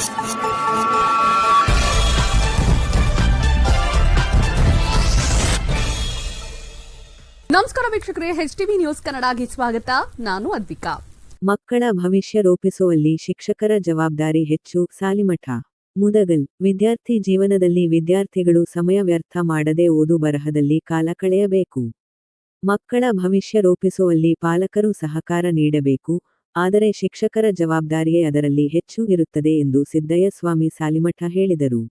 ನಮಸ್ಕಾರ ವೀಕ್ಷಕರೇ H TV news ಕನ್ನಡಗೆ ಸ್ವಾಗತ. ನಾನು ಅದ್ವಿಕಾ. ಮಕ್ಕಳ ಭವಿಷ್ಯ ರೂಪಿಸುವಲ್ಲಿ ಶಿಕ್ಷಕರ ಜವಾಬ್ದಾರಿ ಹೆಚ್ಚು, ಸಾಲಿಮಠ. ಮುದಗಲ್, ವಿದ್ಯಾರ್ಥಿ ಜೀವನದಲ್ಲಿ ವಿದ್ಯಾರ್ಥಿಗಳು ಸಮಯ ವ್ಯರ್ಥ ಮಾಡದೆ ಓದು ಬರಹದಲ್ಲಿ ಕಾಲ ಕಳೆಯಬೇಕು. ಮಕ್ಕಳ ಭವಿಷ್ಯ ರೂಪಿಸುವಲ್ಲಿ ಪಾಲಕರು ಸಹಕಾರ ನೀಡಬೇಕು ಆದರೆ ಶಿಕ್ಷಕರ ಜವಾಬ್ದಾರಿಯೇ ಅದರಲ್ಲಿ ಹೆಚ್ಚು ಇರುತ್ತದೆ ಎಂದು ಸಿದ್ದಯ್ಯಸ್ವಾಮಿ ಸಾಲಿಮಠ ಹೇಳಿದರು.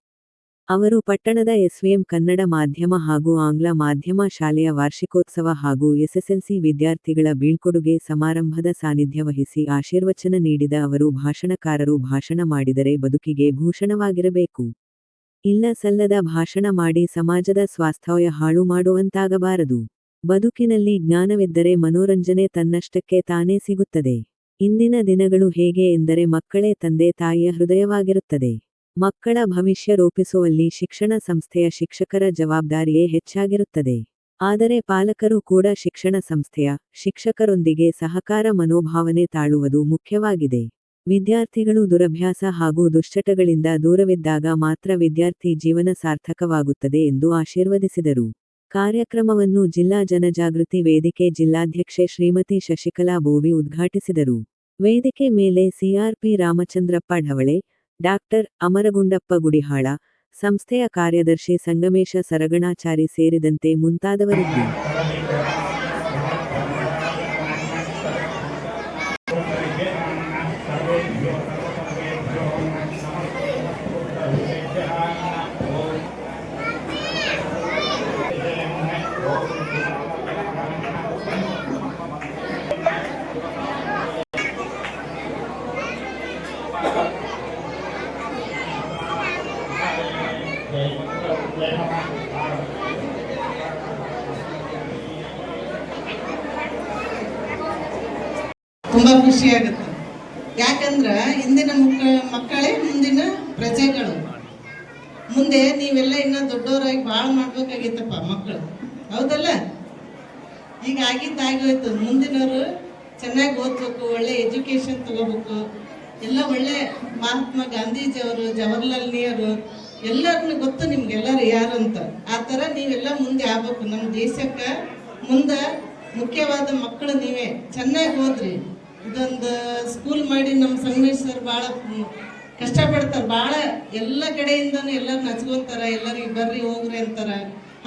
ಅವರು ಪಟ್ಟಣದ ಎಸ್ವಿಎಂ ಕನ್ನಡ ಮಾಧ್ಯಮ ಹಾಗೂ ಆಂಗ್ಲ ಮಾಧ್ಯಮ ಶಾಲೆಯ ವಾರ್ಷಿಕೋತ್ಸವ ಹಾಗೂ ಎಸ್ಎಸ್ಎಲ್ಸಿ ವಿದ್ಯಾರ್ಥಿಗಳ ಬೀಳ್ಕೊಡುಗೆ ಸಮಾರಂಭದ ಸಾನ್ನಿಧ್ಯ ವಹಿಸಿ ಆಶೀರ್ವಚನ ನೀಡಿದ ಅವರು ಭಾಷಣಕಾರರು ಭಾಷಣ ಮಾಡಿದರೆ ಬದುಕಿಗೆ ಭೂಷಣವಾಗಿರಬೇಕು. ಇಲ್ಲ ಸಲ್ಲದ ಭಾಷಣ ಮಾಡಿ ಸಮಾಜದ ಸ್ವಾಸ್ಥ್ಯ ಹಾಳು ಮಾಡುವಂತಾಗಬಾರದು. ಬದುಕಿನಲ್ಲಿ ಜ್ಞಾನವಿದ್ದರೆ ಮನೋರಂಜನೆ ತನ್ನಷ್ಟಕ್ಕೆ ತಾನೇ ಸಿಗುತ್ತದೆ. ಇಂದಿನ ದಿನಗಳು ಹೇಗೆ ಎಂದರೆ ಮಕ್ಕಳೇ ತಂದೆ ತಾಯಿಯ ಹೃದಯವಾಗಿರುತ್ತದೆ. ಮಕ್ಕಳ ಭವಿಷ್ಯ ರೂಪಿಸುವಲ್ಲಿ ಶಿಕ್ಷಣ ಸಂಸ್ಥೆಯ ಶಿಕ್ಷಕರ ಜವಾಬ್ದಾರಿಯೇ ಹೆಚ್ಚಾಗಿರುತ್ತದೆ. ಆದರೆ ಪಾಲಕರು ಕೂಡ ಶಿಕ್ಷಣ ಸಂಸ್ಥೆಯ ಶಿಕ್ಷಕರೊಂದಿಗೆ ಸಹಕಾರ ಮನೋಭಾವನೆ ತಾಳುವುದು ಮುಖ್ಯವಾಗಿದೆ. ವಿದ್ಯಾರ್ಥಿಗಳು ದುರಭ್ಯಾಸ ಹಾಗೂ ದುಶ್ಚಟಗಳಿಂದ ದೂರವಿದ್ದಾಗ ಮಾತ್ರ ವಿದ್ಯಾರ್ಥಿ ಜೀವನ ಸಾರ್ಥಕವಾಗುತ್ತದೆ ಎಂದು ಆಶೀರ್ವದಿಸಿದರು. ಕಾರ್ಯಕ್ರಮವನ್ನು ಜಿಲ್ಲಾ ಜನಜಾಗೃತಿ ವೇದಿಕೆ ಜಿಲ್ಲಾಧ್ಯಕ್ಷೆ ಶ್ರೀಮತಿ ಶಶಿಕಲಾ ಬೋವಿ ಉದ್ಘಾಟಿಸಿದರು. ವೇದಿಕೆ ಮೇಲೆ ಸಿಆರ್ಪಿ ರಾಮಚಂದ್ರಪ್ಪ ಢವಳೆ ಡಾಕ್ಟರ್ ಅಮರಗುಂಡಪ್ಪ ಗುಡಿಹಾಳ, ಸಂಸ್ಥೆಯ ಕಾರ್ಯದರ್ಶಿ ಸಂಗಮೇಶ ಸರಗಣಾಚಾರಿ ಸೇರಿದಂತೆ ಮುಂತಾದವರಿದ್ದರು. ತುಂಬಾ ಖುಷಿ ಆಗುತ್ತೆ. ಯಾಕಂದ್ರ ಇಂದಿನ ಮಕ್ಕ, ಮಕ್ಕಳೇ ಮುಂದಿನ ಪ್ರಜೆಗಳು. ಮುಂದೆ ನೀವೆಲ್ಲ ಇನ್ನ ದೊಡ್ಡವರಾಗಿ ಭಾಳ ಮಾಡ್ಬೇಕಾಗಿತ್ತಪ್ಪ ಮಕ್ಕಳು. ಹೌದಲ್ಲ? ಈಗ ಆಗಿದ್ದಾಗೋಯ್ತು ಮುಂದಿನವರು ಚೆನ್ನಾಗಿ ಓದ್ಬೇಕು, ಒಳ್ಳೆ ಎಜುಕೇಶನ್ ತಗೋಬೇಕು. ಎಲ್ಲ ಒಳ್ಳೆ ಮಹಾತ್ಮ ಗಾಂಧೀಜಿಯವರು ಜವಾಹರ್ಲಾಲ್ ನೆಹರು ಎಲ್ಲರನ್ನು ಗೊತ್ತು ನಿಮ್ಗೆಲ್ಲರು ಯಾರು ಅಂತ. ಆ ಥರ ನೀವೆಲ್ಲ ಮುಂದೆ ಆಗ್ಬೇಕು. ನಮ್ಮ ದೇಶಕ್ಕೆ ಮುಂದೆ ಮುಖ್ಯವಾದ ಮಕ್ಕಳು ನೀವೇ. ಚೆನ್ನಾಗಿ ಓದ್ರಿ. ಇದೊಂದು ಸ್ಕೂಲ್ ಮಾಡಿ ನಮ್ಮ ಸಂಗಮೇಶ್ ಸರ್ ಭಾಳ ಕಷ್ಟಪಡ್ತಾರೆ. ಭಾಳ ಎಲ್ಲ ಕಡೆಯಿಂದನೂ ಎಲ್ಲರೂ ನಚ್ಕೊಂತಾರ, ಎಲ್ಲರಿಗೆ ಬರ್ರಿ ಹೋಗ್ರಿ ಅಂತಾರೆ.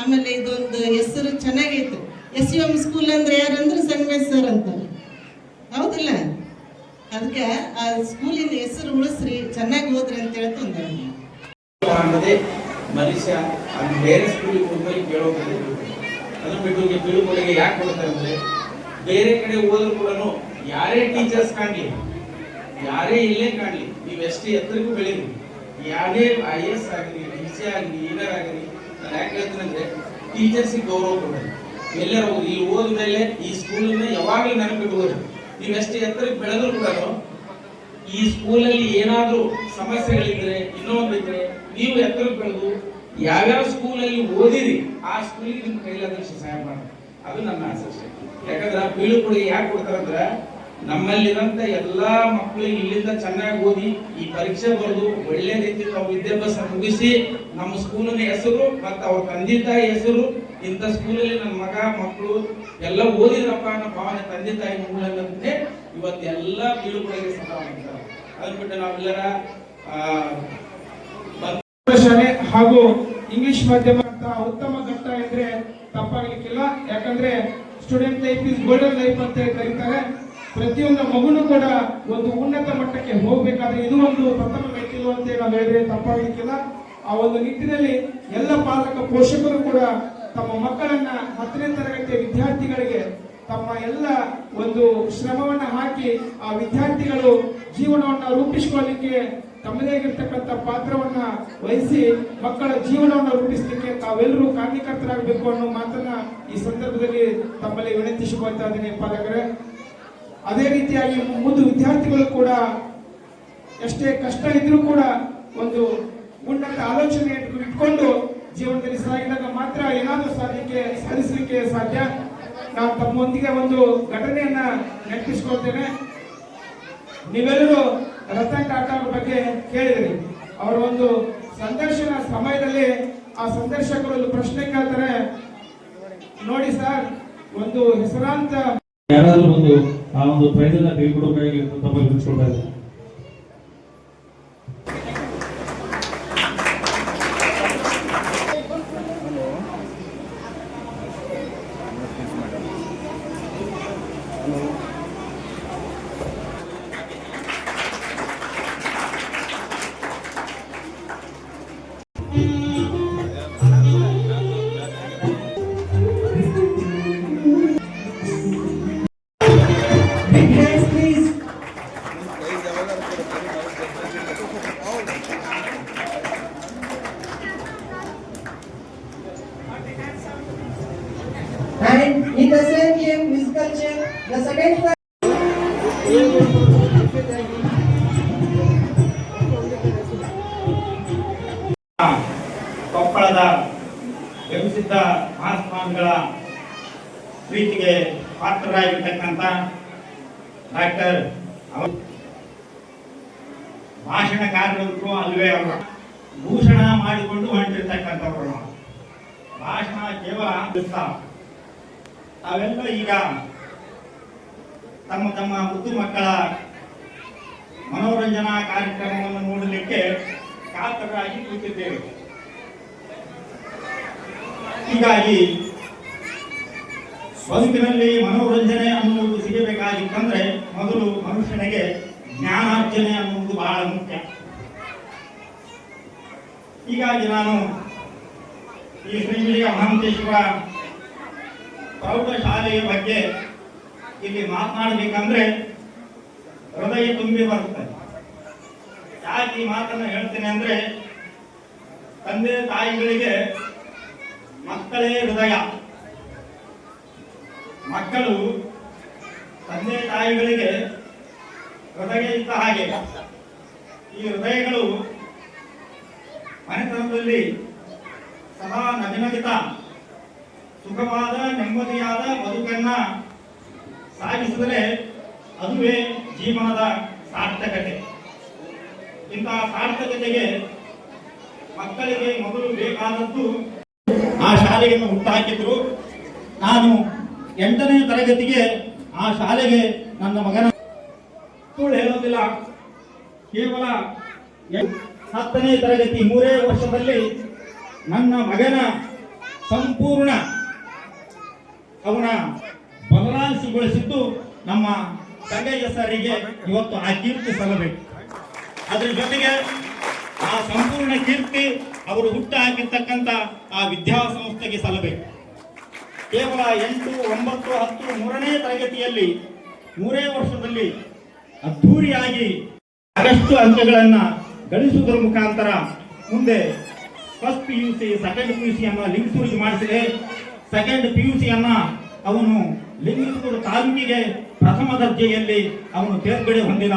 ಆಮೇಲೆ ಇದೊಂದು ಹೆಸರು ಚೆನ್ನಾಗೈತೆ. ಎಸ್ ಯು ಎಂ ಸ್ಕೂಲ್ ಅಂದ್ರೆ ಯಾರಂದ್ರೆ ಸಂಗಮೇಶ್ ಸರ್ ಅಂತಾರೆ. ಹೌದಿಲ್ಲ? ಅದಕ್ಕೆ ಆ ಸ್ಕೂಲಿನ ಹೆಸರು ಉಳಿಸ್ರಿ, ಚೆನ್ನಾಗಿ ಹೋದ್ರಿ ಅಂತ ಹೇಳ್ತಂದ ಮನುಷ್ಯ, ಅದು ಬೇರೆ ಸ್ಕೂಲಿಗೆ ಕೇಳೋದು ಅದನ್ನು ಬಿಟ್ಟು ಬೀಳ್ಕೊಡುಗೆ ಯಾಕೆ ಕೊಡ್ತಾರೆ ಅಂದ್ರೆ ಬೇರೆ ಕಡೆ ಹೋದ್ರು ಕೂಡ ಯಾರೇ ಟೀಚರ್ಸ್ ಕಾಣಲಿ, ಯಾರೇ ಇಲ್ಲೇ ಕಾಣಲಿ, ನೀವು ಎಷ್ಟು ಎತ್ತರಕ್ಕೂ ಬೆಳೀರಿ. ಯಾರೇ ಐ ಎಸ್ ಆಗಲಿ ಡಿ ಸಿ ಆಗಲಿ ಏನಾರ ಆಗಲಿ ನಾನು ಯಾಕೆ ಟೀಚರ್ಸಿಗೆ ಗೌರವ ಕೊಡ್ರಿ ಎಲ್ಲರೂ ಇಲ್ಲಿ ಇಲ್ಲಿ ಹೋದ್ಮೇಲೆ ಈ ಸ್ಕೂಲನ್ನ ಯಾವಾಗಲೂ ನೆನಪಿಡ್ಬೋದು ನೀವು ಎಷ್ಟು ಎತ್ತರಕ್ಕೆ ಬೆಳೆದ್ರು ಕೂಡ ಈ ಸ್ಕೂಲಲ್ಲಿ ಏನಾದರೂ ಸಮಸ್ಯೆಗಳಿದ್ರೆ, ಇನ್ನೊಂದು ಇದ್ರೆ, ನೀವು ಎತ್ತರಕ್ಕೆ ಬೆಳೆದು ಯಾವ್ಯಾವ ಸ್ಕೂಲಲ್ಲಿ ಓದಿರಿ, ಆ ಸ್ಕೂಲಿಗೆ ನಿಮ್ಮ ಕೈಲಾದಷ್ಟು ಸಹಾಯ ಮಾಡಿ ಅದು ನನ್ನ ಆಸೆ ಯಾಕಂದ್ರೆ ಬೀಳುಕೊಡುಗೆ ಯಾಕೆ ಕೊಡ್ತಾರಂದ್ರೆ ನಮ್ಮಲ್ಲಿರಂತ ಎಲ್ಲಾ ಮಕ್ಕಳು ಇಲ್ಲಿಂದ ಚೆನ್ನಾಗಿ ಓದಿ ಈ ಪರೀಕ್ಷೆ ಬರೆದು ಒಳ್ಳೆ ರೀತಿ ತಾವು ವಿದ್ಯಾಭ್ಯಾಸ ಮುಗಿಸಿ ನಮ್ಮ ಸ್ಕೂಲಿನ ಹೆಸರು ಮತ್ತು ಅವ್ರ ತಂದೆ ತಾಯಿ ಹೆಸರು, ಇಂಥ ಸ್ಕೂಲಲ್ಲಿ ನನ್ನ ಮಗ ಮಕ್ಕಳು ಎಲ್ಲ ಓದಿದ್ರಪ್ಪ ಅನ್ನೋ ಭಾವನೆ ತಂದೆ ತಾಯಿ ಮೂಲಕಂತೆ ಇವತ್ತೆಲ್ಲ ಬೀಳುಕೊಡುಗೆ ಸಹ ಮಾಡ್ತಾರೆ. ಅದನ್ನ ಬಿಟ್ಟು ನಾವೆಲ್ಲರ ಶಾಲೆ ಹಾಗೂ ಇಂಗ್ಲಿಷ್ ಮಾಧ್ಯಮ ಅಂತ ಉತ್ತಮ ಘಟ್ಟ ಎಂದ್ರೆ ತಪ್ಪಾಗಲಿಕ್ಕಿಲ್ಲ. ಯಾಕಂದ್ರೆ student life is golden life ಅಂತ ಕರೀತಾರೆ ಪ್ರತಿಯೊಂದು ಮಗುನು ಕೂಡ ಒಂದು ಉನ್ನತ ಮಟ್ಟಕ್ಕೆ ಹೋಗಬೇಕಾದ್ರೆ ಇದು ಒಂದು ಪ್ರಥಮ ಮೆಟ್ಟಿಲು ಅಂತ ನಾವು ಹೇಳಿದ್ರೆ ತಪ್ಪಾಗಲಿಕ್ಕಿಲ್ಲ. ಆ ಒಂದು ನಿಟ್ಟಿನಲ್ಲಿ ಎಲ್ಲ ಪಾಲಕ ಪೋಷಕರು ಕೂಡ ತಮ್ಮ ಮಕ್ಕಳನ್ನ ಹತ್ತನೇ ತರಗತಿಯ ವಿದ್ಯಾರ್ಥಿಗಳಿಗೆ ತಮ್ಮ ಎಲ್ಲ ಒಂದು ಶ್ರಮವನ್ನ ಹಾಕಿ ಆ ವಿದ್ಯಾರ್ಥಿಗಳು ಜೀವನವನ್ನ ರೂಪಿಸಿಕೊಳ್ಳಲಿಕ್ಕೆ ತಮ್ಮದೇ ಆಗಿರ್ತಕ್ಕಂಥ ಪಾತ್ರವನ್ನ ವಹಿಸಿ ಮಕ್ಕಳ ಜೀವನವನ್ನು ರೂಪಿಸಲಿಕ್ಕೆ ತಾವೆಲ್ಲರೂ ಕಾರ್ಯಕರ್ತರಾಗಬೇಕು ಅನ್ನೋ ಮಾತನ್ನ ಈ ಸಂದರ್ಭದಲ್ಲಿ ತಮ್ಮಲ್ಲಿ ವಿನಂತಿಸಿಕೊಳ್ತಾ ಇದ್ದೀನಿ ಪಾಲಕರೇ. ಅದೇ ರೀತಿಯಾಗಿ ಮುಂದೆ ವಿದ್ಯಾರ್ಥಿಗಳು ಕೂಡ ಎಷ್ಟೇ ಕಷ್ಟ ಇದ್ರೂ ಕೂಡ ಒಂದು ಉನ್ನತ ಆಲೋಚನೆ ಇಟ್ಕೊಂಡು ಜೀವನದಲ್ಲಿ ಸಾಗಿದಾಗ ಮಾತ್ರ ಏನಾದರೂ ಸಾಧಲಿಕ್ಕೆ ಸಾಧಿಸಲಿಕ್ಕೆ ಸಾಧ್ಯ. ನಾನು ತಮ್ಮೊಂದಿಗೆ ಒಂದು ಘಟನೆಯನ್ನ ನೆನಪಿಸ್ಕೊಳ್ತೇನೆ. ನೀವೆಲ್ಲರೂ ರತನ್ ಟಾಟಾ ಅವ್ರ ಬಗ್ಗೆ ಕೇಳಿದ್ರಿ. ಅವರ ಒಂದು ಸಂದರ್ಶನ ಸಮಯದಲ್ಲಿ ಆ ಸಂದರ್ಶಕರು ಒಂದು ಪ್ರಶ್ನೆ ಕೇಳ್ತಾರೆ. ನೋಡಿ ಸರ್, ಒಂದು ಹೆಸರಾಂತ ಯಾರಾದ್ರೂ ಒಂದು ಆ ಒಂದು ಪ್ರೈಸ್ ಅನ್ನ ತಮ್ಮ ತಮ್ಮಲ್ಲಿ yes please and in the same aim ಮಿಸ್ಕಲ್ಚರ್ doctor ಭಾಷಣಕಾರರು ಅಲ್ವೇ ಅವರು. ಭೂಷಣ ಮಾಡಿಕೊಂಡು ಹೊಂಟಿರ್ತಕ್ಕಂಥವ್ರು. ಭಾಷಣ ಕೇವಲ ಅವೆಲ್ಲ ಈಗ ತಮ್ಮ ತಮ್ಮ ಮುದ್ದು ಮಕ್ಕಳ ಮನೋರಂಜನಾ ಕಾರ್ಯಕ್ರಮವನ್ನು ನೋಡಲಿಕ್ಕೆ ಕಾತರರಾಗಿ ಕೂತಿದ್ದೇವೆ. ಹೀಗಾಗಿ ಬದುಕಿನಲ್ಲಿ ಮನೋರಂಜನೆ ಅನ್ನುವುದು ಸಿಗಬೇಕಾಗಿತ್ತಂದ್ರೆ ಮೊದಲು ಮನುಷ್ಯನಿಗೆ ಜ್ಞಾನಾರ್ಜನೆ ಅನ್ನುವುದು ಬಹಳ ಮುಖ್ಯ. ಹೀಗಾಗಿ ನಾನು ಈ ಶ್ರೀಮಿಯ ಮಹಾಂತೇಶ್ವರ ಪ್ರೌಢಶಾಲೆಯ ಬಗ್ಗೆ ಇಲ್ಲಿ ಮಾತನಾಡಬೇಕಂದ್ರೆ ಹೃದಯ ತುಂಬಿ ಬರುತ್ತೆ ಯಾಕೆ ಈ ಮಾತನ್ನು ಹೇಳ್ತೇನೆ ಅಂದ್ರೆ ತಂದೆ ತಾಯಿಗಳಿಗೆ ಮಕ್ಕಳೇ ಹೃದಯ. ಮಕ್ಕಳು ತಂದೆ ತಾಯಿಗಳಿಗೆ ಹೃದಯ ಇದ್ದ ಹಾಗೆ ಈ ಹೃದಯಗಳು ಮನೆತನದಲ್ಲಿ ಸದಾ ನಗಿನಗಿತ, ಸುಖವಾದ, ನೆಮ್ಮದಿಯಾದ ಬದುಕನ್ನ ಸಾಗಿಸಿದರೆ ಅದುವೇ ಜೀವನದ ಸಾರ್ಥಕತೆ. ಇಂತಹ ಸಾರ್ಥಕತೆಗೆ ಮಕ್ಕಳಿಗೆ ಮೊದಲು ಬೇಕಾದದ್ದು ಆ ಶಾಲೆಯನ್ನು ಹುಟ್ಟಾಕಿದ್ರು. ನಾನು ಎಂಟನೇ ತರಗತಿಗೆ ಆ ಶಾಲೆಗೆ ನನ್ನ ಮಗನ ಸುಳ್ಳು ಹೇಳೋದಿಲ್ಲ. ಕೇವಲ ಹತ್ತನೇ ತರಗತಿ ಮೂರೇ ವರ್ಷದಲ್ಲಿ ನನ್ನ ಮಗನ ಸಂಪೂರ್ಣ ಅವನ ಬದಲಾಯಿಸಿಗೊಳಿಸಿದ್ದು ನಮ್ಮ ಸಂಗಯ್ಯ ಸರಿಗೆ ಇವತ್ತು ಆ ಕೀರ್ತಿ ಸಲ್ಲಬೇಕು. ಅದ್ರ ಜೊತೆಗೆ ಆ ಸಂಪೂರ್ಣ ಕೀರ್ತಿ ಅವರು ಹುಟ್ಟು ಹಾಕಿರ್ತಕ್ಕಂಥ ಆ ವಿದ್ಯಾಸಂಸ್ಥೆಗೆ ಸಲ್ಲಬೇಕು. ಕೇವಲ ಎಂಟು, ಒಂಬತ್ತು, ಹತ್ತು, ಮೂರನೇ ತರಗತಿಯಲ್ಲಿ ಮೂರೇ ವರ್ಷದಲ್ಲಿ ಅದ್ಧೂರಿಯಾಗಿ ಸಾಕಷ್ಟು ಅಂಕಗಳನ್ನ ಗಳಿಸುವುದರ ಮುಖಾಂತರ ಮುಂದೆ first P U C second P U ಸಿಯನ್ನು ಲಿಂಗಸೂರಿಗೆ ಮಾಡಿಸಿದೆ. ಸೆಕೆಂಡ್ ಪಿ ಯು ಸಿಯನ್ನ ಅವನು ಲಿಂಗಸೂರು ತಾಲೂಕಿಗೆ ಪ್ರಥಮ ದರ್ಜೆಯಲ್ಲಿ ಅವನು ತೇರ್ಗಡೆ ಹೊಂದಿದ.